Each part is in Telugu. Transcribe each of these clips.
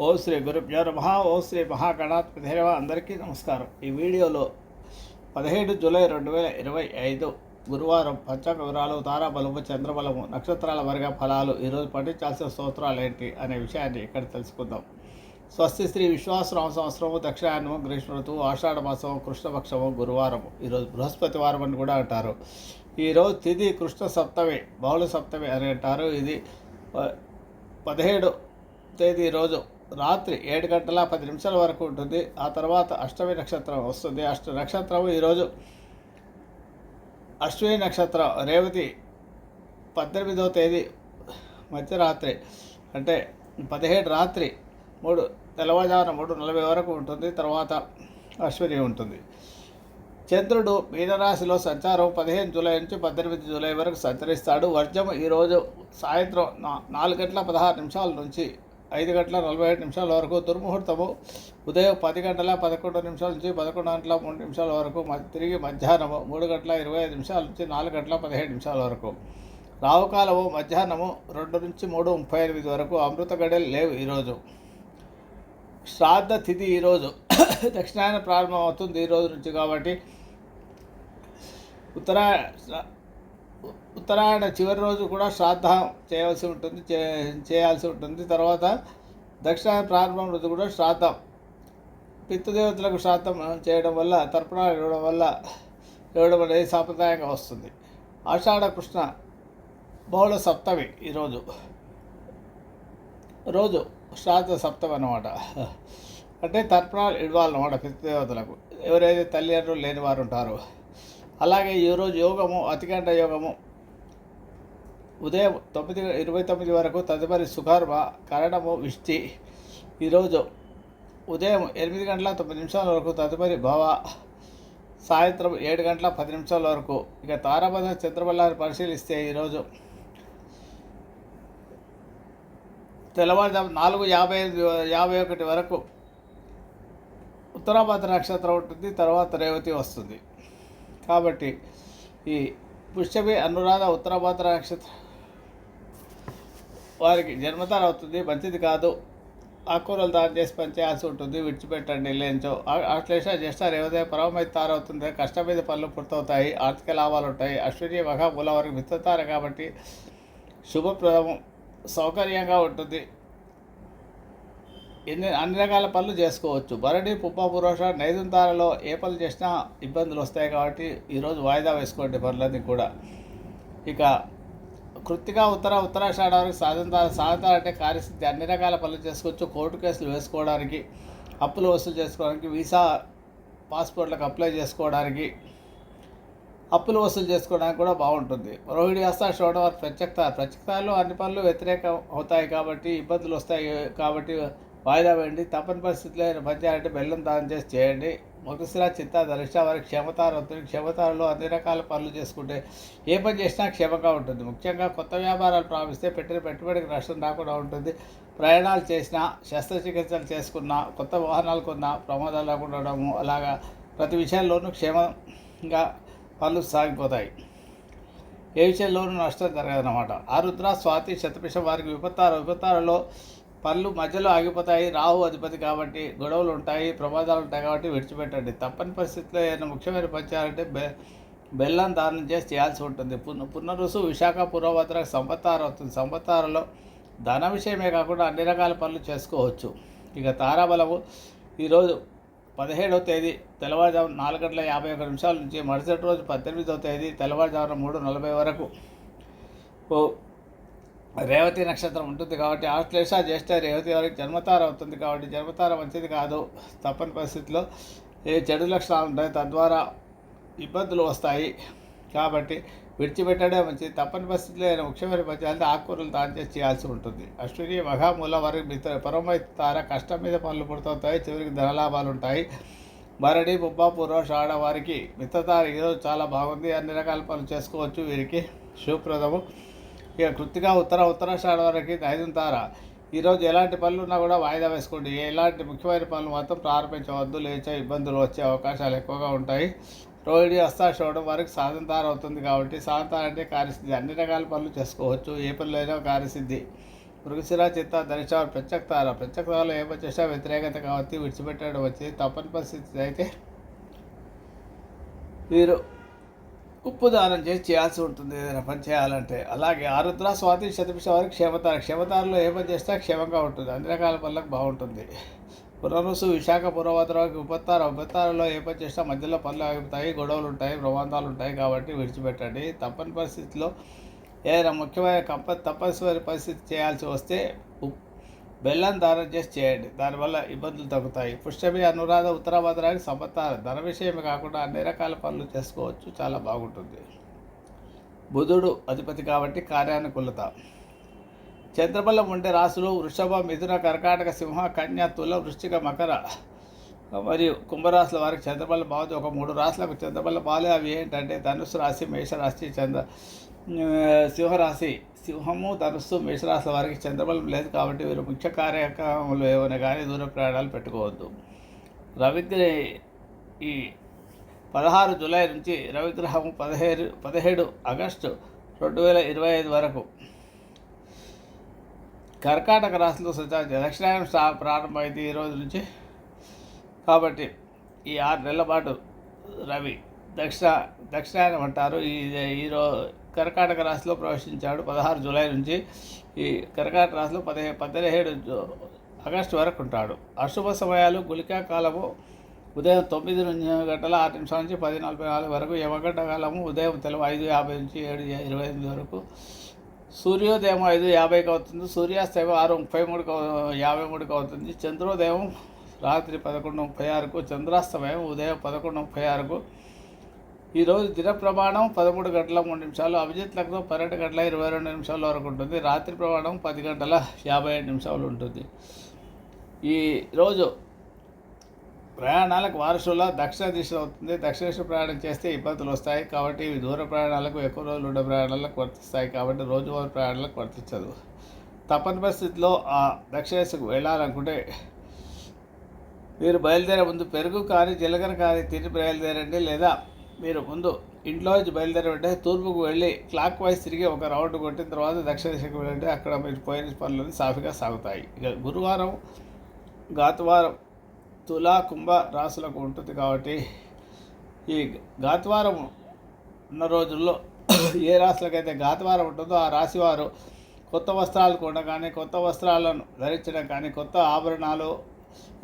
ఓ శ్రీ గురుభ్యో నమ ఓ శ్రీ మహాగణాధిపతివ అందరికీ నమస్కారం. ఈ వీడియోలో పదిహేడు జూలై రెండు వేల ఇరవై ఐదు గురువారం పంచాంగ వివరాలు తారాబలము చంద్రబలము నక్షత్రాల వర్గ ఫలాలు ఈరోజు పఠించాల్సిన స్తోత్రాలు ఏంటి అనే విషయాన్ని ఇక్కడ తెలుసుకుందాం. స్వస్తి శ్రీ విశ్వాసరామ సంవత్సరము దక్షిణాయనము గ్రీష్మ ఋతువు ఆషాఢ మాసము కృష్ణపక్షము గురువారము. ఈరోజు బృహస్పతి వారం అని కూడా అంటారు. ఈరోజు తిథి కృష్ణ సప్తమి బహుళ సప్తమి అని అంటారు. ఇది ప- పదిహేడు తేదీ రోజు రాత్రి ఏడు గంటల పది నిమిషాల వరకు ఉంటుంది. ఆ తర్వాత అష్టమి నక్షత్రం వస్తుంది. అష్ట నక్షత్రం ఈరోజు అశ్విని నక్షత్రం. రేవతి పద్దెనిమిదవ తేదీ మధ్యరాత్రి. అంటే పదిహేడు రాత్రి మూడు తెల్లవారుజామున మూడు నలభై వరకు ఉంటుంది. తర్వాత అశ్విని ఉంటుంది. చంద్రుడు మీనరాశిలో సంచారం పదిహేను జూలై నుంచి పద్దెనిమిది జూలై వరకు సంచరిస్తాడు. వర్జం ఈరోజు సాయంత్రం నా నాలుగు గంటల పదహారు నిమిషాల నుంచి ఐదు గంటల నలభై ఐదు నిమిషాల వరకు దుర్ముహూర్తము. ఉదయం పది గంటల పదకొండు నిమిషాల నుంచి పదకొండు గంటల మూడు నిమిషాల వరకు తిరిగి మధ్యాహ్నము మూడు గంటల ఇరవై ఐదు నిమిషాల నుంచి నాలుగు గంటల పదిహేడు నిమిషాల వరకు. రావుకాలము మధ్యాహ్నము రెండు నుంచి మూడు ముప్పై ఎనిమిది వరకు అమృత గడియలు లేవు ఈరోజు శ్రాద్ధ తిథి ఈరోజు దక్షిణాయన ప్రారంభం అవుతుంది నుంచి కాబట్టి. ఉత్తరాయణ ఉత్తరాయణ చివరి రోజు కూడా శ్రాద్ధం చేయవలసి ఉంటుంది చే చేయాల్సి ఉంటుంది. తర్వాత దక్షిణాయన ప్రారంభం రోజు కూడా శ్రాద్ధం. పితృదేవతలకు శ్రాద్ధం చేయడం వల్ల తర్పణాలు ఇవ్వడం వల్ల ఇవ్వడం అనేది సాంప్రదాయంగా వస్తుంది. ఆషాఢ కృష్ణ బహుళ సప్తమి ఈరోజు రోజు. శ్రాద్ధ సప్తమి అన్నమాట. అంటే తర్పణాలు ఇవ్వాలన్నమాట పితృదేవతలకు. ఎవరైతే తల్లిదండ్రులు లేని వారు ఉంటారో అలాగే ఈరోజు యోగము అతికంట యోగము ఉదయం తొమ్మిది ఇరవై తొమ్మిది వరకు తదుపరి సుకర్మ కరణము విష్టి. ఈరోజు ఉదయం ఎనిమిది గంటల తొమ్మిది నిమిషాల వరకు తదుపరి భవ సాయంత్రం ఏడు గంటల పది నిమిషాల వరకు. ఇక తారాబద్ధ చంద్రబల్లాన్ని పరిశీలిస్తే ఈరోజు తెల్లవారుజాము నాలుగు యాభై ఐదు యాభై ఒకటి వరకు ఉత్తరాభద్ర నక్షత్రం ఉంటుంది తర్వాత రేవతి వస్తుంది. కాబట్టి ఈ పుష్యమి అనురాధ ఉత్తరాభద్ర నక్షత్రం వారికి జన్మతార అవుతుంది మంచిది కాదు. ఆకుకూరలు దానం చేసి పనిచేయాల్సి ఉంటుంది విడిచిపెట్టండి లేంచో. అశ్లేష జ్యేష్ఠ రేవదే పరమైతే తారవుతుంది కష్టం మీద పనులు పూర్తవుతాయి ఆర్థిక లాభాలు ఉంటాయి. అశ్విని మఘ వారికి వరకు మిత్రతార కాబట్టి శుభప్రదము సౌకర్యంగా ఉంటుంది. ఎన్ని అన్ని రకాల పనులు చేసుకోవచ్చు. భరణి పుప్ప పురోష నైదుంతారలో ఏ పనులు చేసినా ఇబ్బందులు వస్తాయి కాబట్టి ఈరోజు వాయిదా వేసుకోండి పనులన్నీ కూడా. ఇక కృత్తిగా ఉత్తర ఉత్తరాషాఢ వరకు సాధించాలి సాధించాలంటే అంటే అన్ని రకాల పనులు చేసుకోవచ్చు. కోర్టు కేసులు వేసుకోవడానికి అప్పులు వసూలు చేసుకోవడానికి వీసా పాస్పోర్ట్లకు అప్లై చేసుకోవడానికి అప్పులు వసూలు చేసుకోవడానికి కూడా బాగుంటుంది. రోహిణి హస్త షోడవర్ ప్రత్యక్త ప్రత్యక్తాలు అన్ని పనులు వ్యతిరేకం అవుతాయి కాబట్టి ఇబ్బందులు వస్తాయి కాబట్టి వాయిదా వేయండి. తప్పని పరిస్థితుల్లో ఆయన పని బెల్లం దానం చేసి చేయండి. మొదటిసిరా చింత ధరిష్ట వారికి క్షమతారవుతుంది. క్షమతారంలో క్షమతారలో అన్ని రకాల పనులు చేసుకుంటే ఏ పని చేసినా క్షేమంగా ఉంటుంది. ముఖ్యంగా కొత్త వ్యాపారాలు ప్రారంభిస్తే పెట్టిన పెట్టుబడికి నష్టం రాకుండా ఉంటుంది. ప్రయాణాలు చేసినా శస్త్రచికిత్సలు చేసుకున్నా కొత్త వాహనాలు కొన్నా ప్రమాదాలు లేకుండా ఉండడము అలాగా ప్రతి విషయంలోనూ క్షేమంగా పనులు సాగిపోతాయి. ఏ విషయంలోనూ నష్టం జరగదన్నమాట. ఆరుద్ర స్వాతి శతపిషం వారికి విపత్తారు విపత్తారులో పనులు మధ్యలో ఆగిపోతాయి రాహు అధిపతి కాబట్టి గొడవలు ఉంటాయి ప్రమాదాలు ఉంటాయి కాబట్టి విడిచిపెట్టండి. తప్పని పరిస్థితిలో ఏదైనా ముఖ్యమైన పని చేయాలంటే బె బెల్లం దానం చేసి చేయాల్సి ఉంటుంది. పున్న పునరుసు విశాఖ పూర్వభద్ర సంపత్తారు అవుతుంది సంపత్తారులో ధన విషయమే కాకుండా అన్ని రకాల పనులు చేసుకోవచ్చు. ఇక తారాబలము ఈరోజు పదిహేడవ తేదీ తెల్లవారుజామున నాలుగు గంటల యాభై ఒక నిమిషాల నుంచి మరుసటి రోజు పద్దెనిమిదవ తేదీ తెల్లవారుజామున మూడు నలభై వరకు ఓ రేవతి నక్షత్రం ఉంటుంది కాబట్టి ఆశ్లేష జ్యేష్ఠ రేవతి వారికి జన్మతార అవుతుంది కాబట్టి జన్మతార మంచిది కాదు. తప్పని పరిస్థితిలో ఏ చెడు లక్షణాలు ఉంటాయి తద్వారా ఇబ్బందులు వస్తాయి. కాబట్టి విడిచిపెట్టడే మంచిది. తప్పని పరిస్థితిలో ఆయన ముఖ్యమైన పని ఆకుకూరలు తాను చేసి చేయాల్సి ఉంటుంది. అశ్విని మహామూల వారికి మిత్ర పరమైతార కష్టం మీద పనులు పుడుతుంటాయి చివరికి ధనలాభాలు ఉంటాయి. భరణి బుబ్బ పూర్వష ఆడవారికి మిత్రతార ఈరోజు చాలా బాగుంది. అన్ని రకాల పనులు చేసుకోవచ్చు వీరికి. శుభప్రదము. ఇక కృత్తిగా ఉత్తర ఉత్తరాషాఢ వరకు ఐదు తార. ఈరోజు ఎలాంటి పనులు ఉన్నా కూడా వాయిదా వేసుకోండి. ఎలాంటి ముఖ్యమైన పనులు మాత్రం ప్రారంభించవద్దు లేచే ఇబ్బందులు వచ్చే అవకాశాలు ఎక్కువగా ఉంటాయి. రోహిణి హస్తాషోడం వారికి సాధంతార అవుతుంది కాబట్టి సాధంతార అంటే కార్యసిద్ధి. అన్ని రకాల పనులు చేసుకోవచ్చు ఏ పనులైనా కార్యసిద్ధి. మృగశిర చిత్త ధనిష ప్రత్యక్తార ప్రత్యక్తారలో ఏమో చేసినా వ్యతిరేకత కాబట్టి విడిచిపెట్టడం వచ్చింది తప్పని పరిస్థితి అయితే మీరు ఉప్పు దానం చేసి చేయాల్సి ఉంటుంది ఏదైనా పని చేయాలంటే. అలాగే ఆరుద్ర స్వాతి శతభిష వారికి క్షేమతార. క్షేమతారలో ఏ పని చేస్తే క్షేమంగా ఉంటుంది. అన్ని రకాల పనులకు బాగుంటుంది. పునరుసు విశాఖ పురవతరానికి ఉపత్తార. ఉపత్తారలో ఏ పని చేసినా మధ్యలో పనులు ఆగిపోతాయి గొడవలు ఉంటాయి ప్రమాదాలు ఉంటాయి కాబట్టి విడిచిపెట్టండి. తప్పని పరిస్థితిలో ఏదైనా ముఖ్యమైన కంప తప్పనిసరి పరిస్థితి చేయాల్సి వస్తే ఉప్- బెల్లం దానం చేసి చేయండి. దానివల్ల ఇబ్బందులు తగ్గుతాయి. పుష్యమి అనురాధ ఉత్తరాభద్రానికి సంపత్తారు ధన విషయమే కాకుండా అన్ని రకాల పనులు చేసుకోవచ్చు. చాలా బాగుంటుంది. బుధుడు అధిపతి కాబట్టి కార్యానుకూలత. చంద్రబలం ఉండే రాశులు వృషభ మిథున కర్కాటక సింహ కన్య తుల వృశ్చిక మకర మరియు కుంభరాశుల వారికి చంద్రబలం బాగుంది. ఒక మూడు రాశులకు చంద్రబలం బాగాలేదు అవి ఏంటంటే ధనుసు రాశి మేషరాశి చంద్ర సింహరాశి. సింహము ధనుస్సు మేషరాశి వారికి చంద్రబలం లేదు కాబట్టి వీరు ముఖ్య కార్యక్రమంలో ఏమైనా కానీ దూర ప్రయాణాలు పెట్టుకోవద్దు. రవిగ్రహ ఈ పదహారు జూలై నుంచి రవిగ్రహము పదిహేడు పదిహేడు ఆగస్టు రెండు వేల ఇరవై ఐదు వరకు. కర్కాటక రాశిలో సంచారం దక్షిణాయనం స్టా ప్రారంభమైంది ఈ రోజు నుంచి. కాబట్టి ఈ ఆరు నెలల పాటు రవి దక్షిణ దక్షిణాయనం అంటారు. ఈ ఈరో కర్కాటక రాశిలో ప్రవేశించాడు పదహారు జూలై నుంచి. ఈ కర్కాటక రాశిలో పదిహే పదిహేడు ఆగస్టు వరకు ఉంటాడు. అశుభ సమయాలు గుళికా కాలము ఉదయం తొమ్మిది నుంచి గంటల ఆరు నిమిషాల నుంచి పది నలభై నాలుగు వరకు యమగంట కాలము ఉదయం తెలవు ఐదు యాభై నుంచి ఏడు ఇరవై ఎనిమిది వరకు. సూర్యోదయం ఐదు యాభైకి అవుతుంది. సూర్యాస్తయం ఆరు ముప్పై మూడుకి యాభై మూడుకి అవుతుంది. చంద్రోదయం రాత్రి పదకొండు ముప్పై ఆరుకు చంద్రాస్తమయం ఉదయం పదకొండు ముప్పై ఆరుకు. ఈరోజు దిన ప్రమాణం పదమూడు గంటల మూడు నిమిషాలు అభిజిత్ లగ్నం పన్నెండు గంటల ఇరవై రెండు నిమిషాల వరకు ఉంటుంది. రాత్రి ప్రమాణం పది గంటల యాభై ఐదు నిమిషాలు ఉంటుంది. ఈ రోజు ప్రయాణాలకు వారసుల దక్షిణ దిశ అవుతుంది. దక్షిణ దిశ ప్రయాణం చేస్తే ఇబ్బందులు వస్తాయి కాబట్టి ఇవి దూర ప్రయాణాలకు ఎక్కువ రోజులు ఉండే ప్రయాణాలకు వర్తిస్తాయి కాబట్టి రోజువారీ ప్రయాణాలకు వర్తించదు. తప్పని పరిస్థితిలో ఆ దక్షిణ దిశకు వెళ్ళాలనుకుంటే మీరు బయలుదేరే ముందు పెరుగు కానీ జీలకర్ర కానీ తిని బయలుదేరండి. లేదా మీరు ముందు ఇంట్లో నుంచి బయలుదేరి ఉంటే తూర్పుకు వెళ్ళి క్లాక్ వైజ్ తిరిగి ఒక రౌండ్ కొట్టిన తర్వాత దక్షిణ దిశకు వెళ్ళంటే అక్కడ మీరు పోయిన పనులన్నీ సాఫీగా సాగుతాయి. ఇక గురువారం గాతువారం తులా కుంభ రాశులకు ఉంటుంది కాబట్టి ఈ గాతువారం ఉన్న రోజుల్లో ఏ రాశులకైతే గాతువారం ఉంటుందో ఆ రాశి వారు కొత్త వస్త్రాలు కొనగానే కొత్త వస్త్రాలను ధరించడం కానీ కొత్త ఆభరణాలు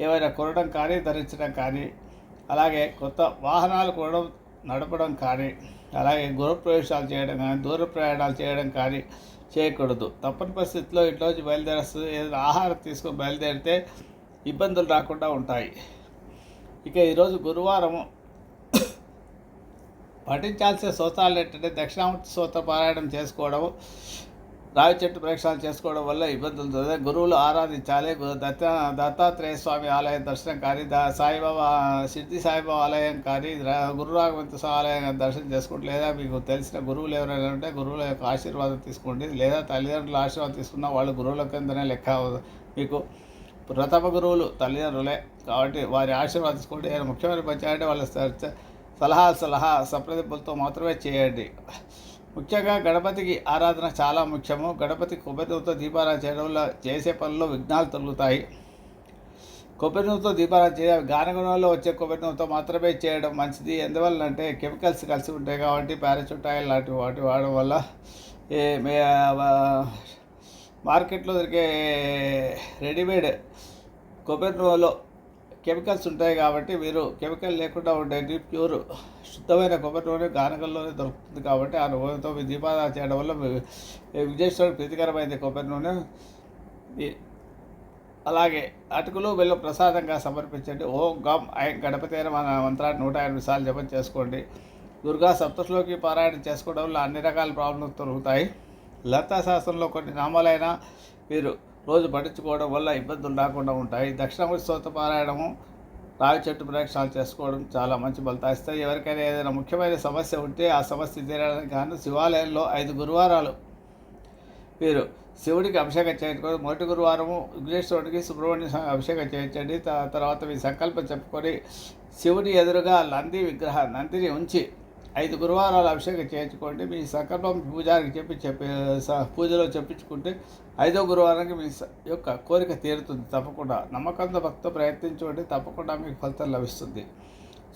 ఏవైనా కొనడం కానీ ధరించడం కానీ అలాగే కొత్త వాహనాలు కొనడం నడపడం కానీ అలాగే గృహప్రవేశాలు చేయడం కానీ దూర ప్రయాణాలు చేయడం కానీ చేయకూడదు. తప్పని పరిస్థితిలో ఇంట్లోంచి బయలుదేరేస్తుంది. ఏదైనా ఆహారం తీసుకొని బయలుదేరితే ఇబ్బందులు రాకుండా ఉంటాయి. ఇక ఈరోజు గురువారము పఠించాల్సిన స్తోత్రాలు ఏంటంటే దక్షిణామూర్తి స్తోత్ర పారాయణం చేసుకోవడం రావి చెట్టు ప్రక్షాళన చేసుకోవడం వల్ల ఇబ్బందులు తొలగి గురువులు ఆరాధించాలి. దత్త దత్తాత్రేయ స్వామి ఆలయం దర్శనం కానీ దా సాయిబాబా సిద్ధి సాయిబాబా ఆలయం కానీ గురు రాఘవంత ఆలయం దర్శనం చేసుకోండి లేదా మీకు తెలిసిన గురువులు ఎవరైనా ఉంటే గురువుల యొక్క ఆశీర్వాదం తీసుకోండి. లేదా తల్లిదండ్రుల ఆశీర్వాదం తీసుకున్న వాళ్ళు గురువుల కిందనే లెక్క మీకు ప్రథమ గురువులు తల్లిదండ్రులే కాబట్టి వారి ఆశీర్వాదం తీసుకోండి. ముఖ్యమైన పని చేయాలంటే వాళ్ళ సలహా సలహా సంప్రదింపులతో మాత్రమే చేయండి. ముఖ్యంగా గణపతికి ఆరాధన చాలా ముఖ్యము. గణపతి కొబ్బరి కొబ్బరితో దీపారాధన చేయడం వల్ల చేసే పనుల్లో విఘ్నాలు తొలుగుతాయి. కొబ్బరి నూనెతో దీపారాధన చేయ గానగుణంలో వచ్చే కొబ్బరి నూనెతో మాత్రమే చేయడం మంచిది. ఎందువల్ల అంటే కెమికల్స్ కలిసి ఉంటాయి కాబట్టి పారాచూట్ ఆయిల్ లాంటి వాటి వాడడం వల్ల ఏ మార్కెట్లో దొరికే రెడీమేడ్ కొబ్బరి నూనెలో కెమికల్స్ ఉంటాయి కాబట్టి మీరు కెమికల్ లేకుండా ఉండేది ప్యూర్ శుద్ధమైన కొబ్బరి నూనె గానకల్లోనే దొరుకుతుంది కాబట్టి ఆ నూనెతో మీ దీపారాధన చేయడం వల్ల మీ విజయేశ్వరుడు ప్రీతికరమైనది కొబ్బరి నూనె. అలాగే అటుకులు బెల్లం ప్రసాదంగా సమర్పించండి. ఓం గమ్ ఐం గణపతి అయిన మన మంత్రాన్ని నూట ఎనిమిది సార్లు జపం చేసుకోండి. దుర్గా సప్తశ్లోకి పారాయణం చేసుకోవడం వల్ల అన్ని రకాల ప్రాబ్లమ్స్ తొలుగుతాయి లతా శాస్త్రంలో కొన్ని నామాలైనా మీరు రోజు పఠించుకోవడం వల్ల ఇబ్బందులు రాకుండా ఉంటాయి. దక్షిణామూర్తి స్తోత్ర పారాయణము రావి చెట్టు ప్రదక్షిణాలు చేసుకోవడం చాలా మంచి ఫలితాయిస్తాయి ఎవరికైనా ఏదైనా ముఖ్యమైన సమస్య ఉంటే ఆ సమస్య తీరడానికి కానీ శివాలయంలో ఐదు గురువారాలు. మీరు శివుడికి అభిషేకం చేయించుకొని మొదటి గురువారము విఘ్నేశ్వరుడికి సుబ్రహ్మణ్య స్వామి అభిషేకం చేయించండి. తర్వాత మీ సంకల్పం చెప్పుకొని శివుడి ఎదురుగా నంది విగ్రహ నందిని ఉంచి ఐదు గురువారాలు అభిషేకం చేయించుకోండి. మీ సంకల్పం పూజారికి చెప్పి చెప్పి స- పూజలో చెప్పించుకుంటే ఐదో గురువారానికి మీ యొక్క కోరిక తీరుతుంది. తప్పకుండా. నమ్మకంతో భక్తితో ప్రయత్నించుకోండి తప్పకుండా మీకు ఫలితం లభిస్తుంది.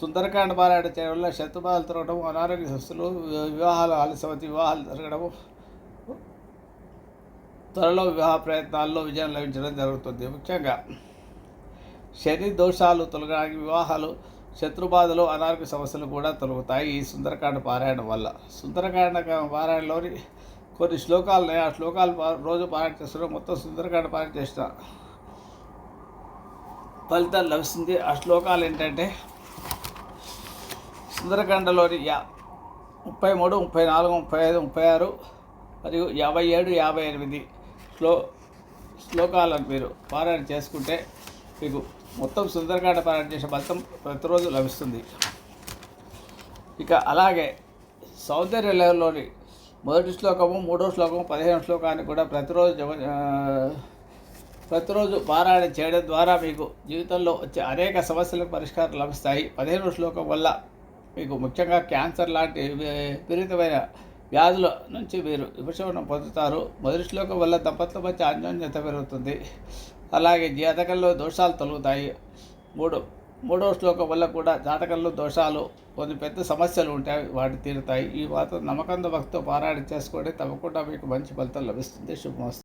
సుందరకాండ పారాయణ చేయడం వల్ల శత్రుబాధలు తిరగడం అనారోగ్య సమస్యలు వివాహాలు ఆలస్యమతి వివాహాలు జరగడము త్వరలో వివాహ ప్రయత్నాల్లో విజయం లభించడం జరుగుతుంది. ముఖ్యంగా శని దోషాలు తొలగడానికి వివాహాలు శత్రుబాధలు అనారోగ్య సమస్యలు కూడా తొలగుతాయి ఈ సుందరకాండ పారాయణం వల్ల. సుందరకాండ పారాయణలోని కొన్ని శ్లోకాలని ఆ శ్లోకాలు రోజు పారాయణ చేస్తున్నా మొత్తం సుందరకాండ పారాయణ చేసిన ఫలితాలు లభిస్తుంది. ఆ శ్లోకాలు ఏంటంటే సుందరకాండలోని యా ముప్పై మూడు ముప్పై నాలుగు ముప్పై ఐదు ముప్పై ఆరు మరియు యాభై ఏడు యాభై ఎనిమిది శ్లో శ్లోకాలను మీరు పారాయణ చేసుకుంటే మీకు మొత్తం సుందరకాండ పారాయణ చేసే ఫలితం ప్రతిరోజు లభిస్తుంది. ఇక అలాగే సౌందర్య లహరిలోని మొదటి శ్లోకము మూడో శ్లోకము పదిహేను శ్లోకాన్ని కూడా ప్రతిరోజు ప్రతిరోజు పారాయణ చేయడం ద్వారా మీకు జీవితంలో వచ్చే అనేక సమస్యలకు పరిష్కారం లభిస్తాయి. పదిహేను శ్లోకం వల్ల మీకు ముఖ్యంగా క్యాన్సర్ లాంటి వి- విపరీతమైన వ్యాధుల నుంచి మీరు ఉపశమనం పొందుతారు. మొదటి శ్లోకం వల్ల దంపతుల మధ్య అన్యోన్యత పెరుగుతుంది. అలాగే జాతకంలో దోషాలు తొలగుతాయి. మూడు మూడో శ్లోకం వల్ల కూడా జాతకంలో దోషాలు కొన్ని పెద్ద సమస్యలు ఉంటాయి వాటి తీరుతాయి. ఈ మాత్రం నమ్మకంతో భక్తితో పారాయణ చేసుకోండి. తప్పకుండా మీకు మంచి ఫలితం లభిస్తుంది. శుభమస్తు.